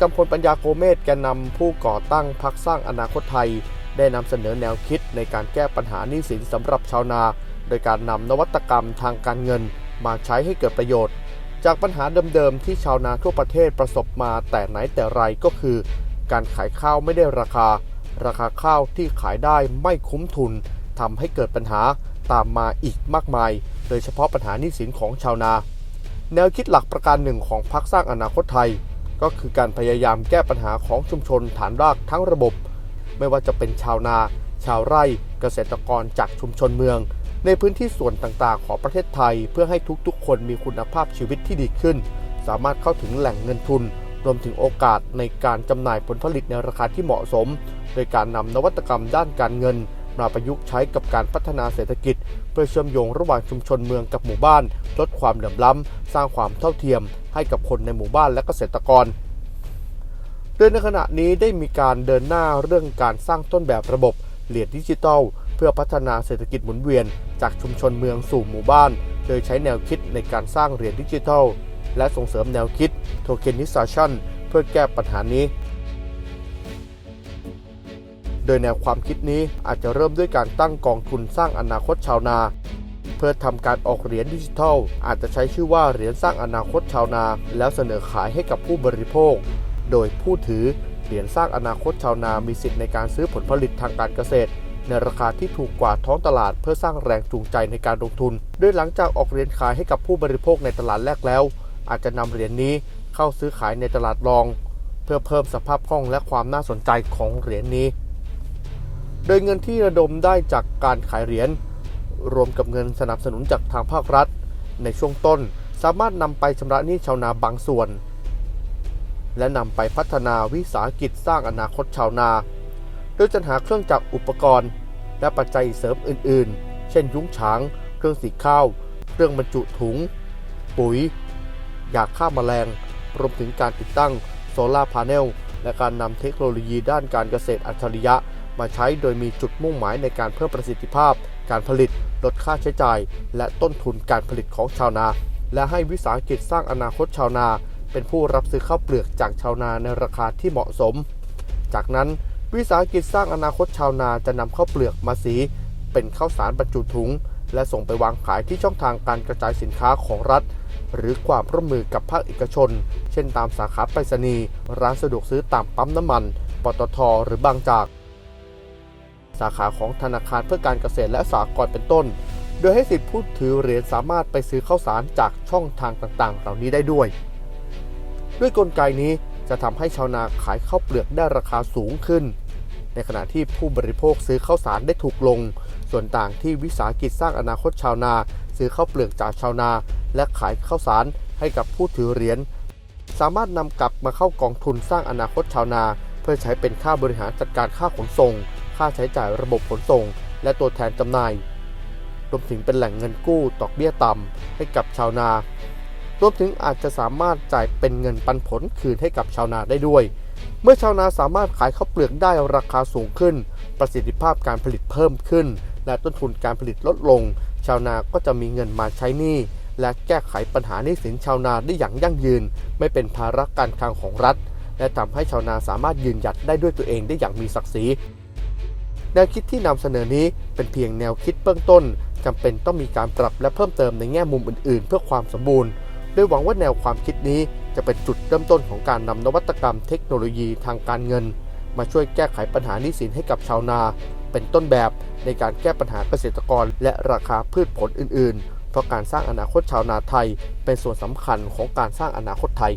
กำพลปัญญาโกเมศแกนนำผู้ก่อตั้งพรรคสร้างอนาคตไทย ได้นำเสนอแนวคิดในการแก้ปัญหาหนี้สินสำหรับชาวนา โดยการนำนวัตกรรมทางการเงินมาใช้ให้เกิดประโยชน์ จากปัญหาเดิมๆที่ชาวนาทั่วประเทศประสบมาแต่ไหนแต่ไรก็คือ การขายข้าวไม่ได้ราคา ราคาข้าวที่ขายได้ไม่คุ้มทุนทำให้เกิดปัญหาตามมาอีกมากมาย โดยเฉพาะปัญหาหนี้สินของชาวนา แนวคิดหลักประการหนึ่งของพรรคสร้างอนาคตไทย ก็คือการพยายามแก้ปัญหาของชุมชนฐานรากทั้งระบบ ไม่ว่าจะเป็นชาวนา ชาวไร่ เกษตรกรจากชุมชนเมือง ในพื้นที่ส่วนต่างๆ ของประเทศไทย เพื่อให้ทุกๆ คนมีคุณภาพชีวิตที่ดีขึ้น สามารถเข้าถึงแหล่งเงินทุน รวมถึงโอกาสในการจำหน่ายผลผลิตในราคาที่เหมาะสม โดยการนำนวัตกรรมด้านการเงิน มาประยุกต์ใช้กับการพัฒนาเศรษฐกิจ เพื่อเชื่อมโยงระหว่างชุมชนเมืองกับหมู่บ้าน ลดความเหลื่อมล้ำ สร้างความเท่าเทียม ให้กับคนในหมู่บ้านและเกษตรกรโดยในขณะนี้ได้มีการเดินหน้าเรื่องการสร้างต้นแบบระบบเหรียญดิจิทัล เพื่อพัฒนาเศรษฐกิจหมุนเวียน จากชุมชนเมืองสู่หมู่บ้าน โดยใช้แนวคิดในการสร้างเหรียญดิจิทัล และส่งเสริมแนวคิดโทเคนนิซชันเพื่อแก้ปัญหานี้ โดยแนวความคิดนี้อาจจะเริ่มด้วยการตั้งกองทุนสร้างอนาคตชาวนา เพื่อทำการออกเหรียญดิจิทัล อาจจะใช้ชื่อว่าเหรียญสร้างอนาคตชาวนา แล้วเสนอขายให้กับผู้บริโภค โดยผู้ถือเหรียญสร้างอนาคตชาวนามีสิทธิ์ในการซื้อผลผลิตทางการเกษตร ในราคาที่ถูกกว่าท้องตลาดเพื่อสร้างแรงจูงใจในการลงทุน โดยหลังจากออกเหรียญขายให้กับผู้บริโภคในตลาดแรกแล้ว อาจจะนำเหรียญนี้เข้าซื้อขายในตลาดรอง เพื่อเพิ่มสภาพคล่องและความน่าสนใจของเหรียญนี้ โดยเงินที่ระดมได้จากการขายเหรียญรวมกับเงินสนับสนุนจากทางภาครัฐ ในช่วงต้นสามารถนำไปชำระหนี้ชาวนาบางส่วน และนำไปพัฒนาวิสาหกิจสร้างอนาคตชาวนา โดยจัดหาเครื่องจักรอุปกรณ์ และปัจจัยเสริมอื่น ๆ เช่นยุ้งฉาง เครื่องสีข้าว เครื่องบรรจุถุง ปุ๋ย ยาฆ่ามาแมลง รวมถึงการติดตั้งโซลาร์พาเนล และการนำเทคโนโลยีด้านการเกษตรอัจฉริยะ มาใช้โดยมีจุดมุ่งหมายในการเพิ่มประสิทธิภาพ การผลิต ลดค่าใช้จ่าย และต้นทุนการผลิตของชาวนา และให้วิสาหกิจสร้างอนาคตชาวนา เป็นผู้รับซื้อข้าวเปลือกจากชาวนาในราคาที่เหมาะสม จากนั้นวิสาหกิจสร้างอนาคตชาวนาจะนำข้าวเปลือกมาสี เป็นข้าวสารบรรจุถุง และส่งไปวางขายที่ช่องทางการกระจายสินค้าของรัฐ หรือความร่วมมือกับภาคเอกชน เช่นตามสาขาไปรษณีย์ร้านสะดวกซื้อตามปั๊มน้ำมัน ปตท หรือบางจาก สาขาของธนาคารเพื่อการเกษตรและสหกรณ์เป็นต้น โดยให้สิทธิผู้ถือเหรียญสามารถไปซื้อข้าวสารจากช่องทางต่างๆ เหล่านี้ได้ด้วย ด้วยกลไกนี้จะทำให้ชาวนาขายข้าวเปลือกได้ราคาสูงขึ้น ในขณะที่ผู้บริโภคซื้อข้าวสารได้ถูกลง ส่วนต่างที่วิสาหกิจสร้างอนาคตชาวนา ซื้อข้าวเปลือกจากชาวนา และขายข้าวสารให้กับผู้ถือเหรียญสามารถนำกลับมาเข้ากองทุนสร้างอนาคตชาวนา เพื่อใช้เป็นค่าบริหารจัดการค่าขนส่ง ค่าใช้จ่ายระบบขนส่ง และตัวแทนจำหน่ายรวมถึงเป็นแหล่งเงินกู้ดอกเบี้ยต่ำให้กับชาวนารวมถึงอาจจะสามารถจ่ายเป็นเงินปันผลคืนให้กับชาวนาได้ด้วย เมื่อชาวนาสามารถขายข้าวเปลือกได้ราคาสูงขึ้น ประสิทธิภาพการผลิตเพิ่มขึ้น และต้นทุนการผลิตลดลง ชาวนาก็จะมีเงินมาใช้หนี้และแก้ไขปัญหาหนี้สินชาวนาได้อย่างยั่งยืน ไม่เป็นภาระการคลังของรัฐ และทำให้ชาวนาสามารถยืนหยัดได้ด้วยตัวเองได้อย่างมีศักดิ์ศรี แนวคิดที่นำเสนอนี้เป็นเพียงแนวคิดเบื้องต้นจำเป็นต้องมีการปรับและเพิ่มเติมในแง่มุมอื่น ๆ เพื่อความสมบูรณ์โดยหวังว่าแนวความคิดนี้จะเป็นจุดเริ่มต้นของการนำนวัตกรรมเทคโนโลยีทางการเงิน มาช่วยแก้ไขปัญหาหนี้สินให้กับชาวนา เป็นต้นแบบในการแก้ปัญหาเกษตรกร และราคาพืชผลอื่น ๆ เพราะการสร้างอนาคตชาวนาไทย เป็นส่วนสำคัญของการสร้างอนาคตไทย